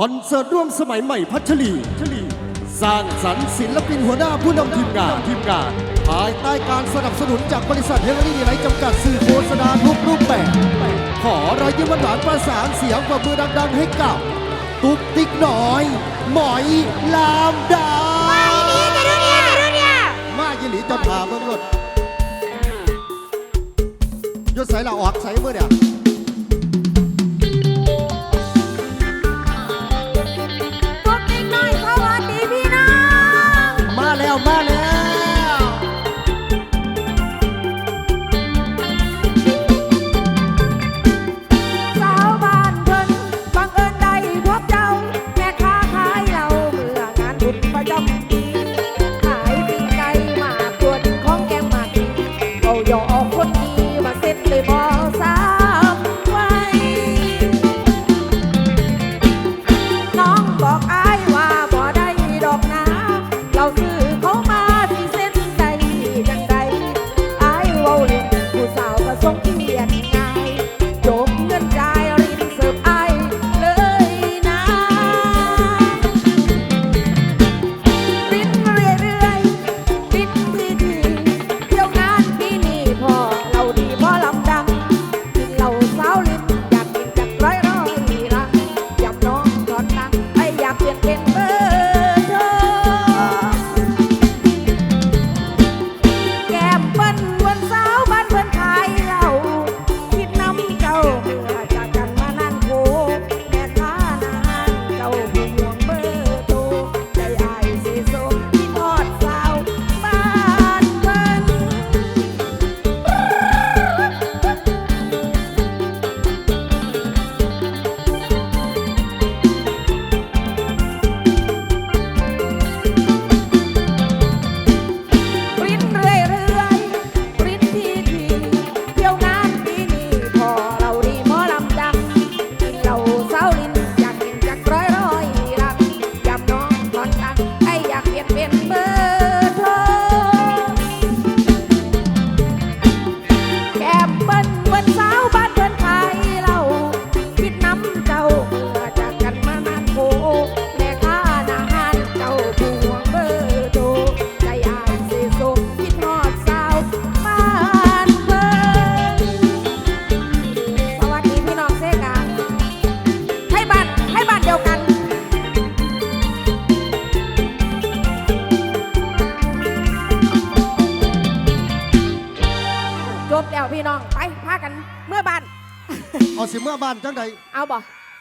คอนเสิร์ตร่วมสมัยใหม่พัชรีชลี สร้างสรรค์ศิลปินหัวหน้าผู้นำทีมงานทีมงานภายใต้การสนับสนุนจากบริษัทเฮลลี่ไลท์จำกัดสื่อโฆษณาทุกรูปแบบ ขอรอยยิ้มหวานประสานเสียงกับมือดังๆให้กับ ตุ๊กติ๊กน้อย หมอยลามดามายิหลีจนพาเมืองรถยศสายลาออกสายเมื่อเนี่ย humana จบแล้วพี่น้องไปพากันเมื่อบ้าน เอาสิเมื่อบ้านจังใด เอาบ่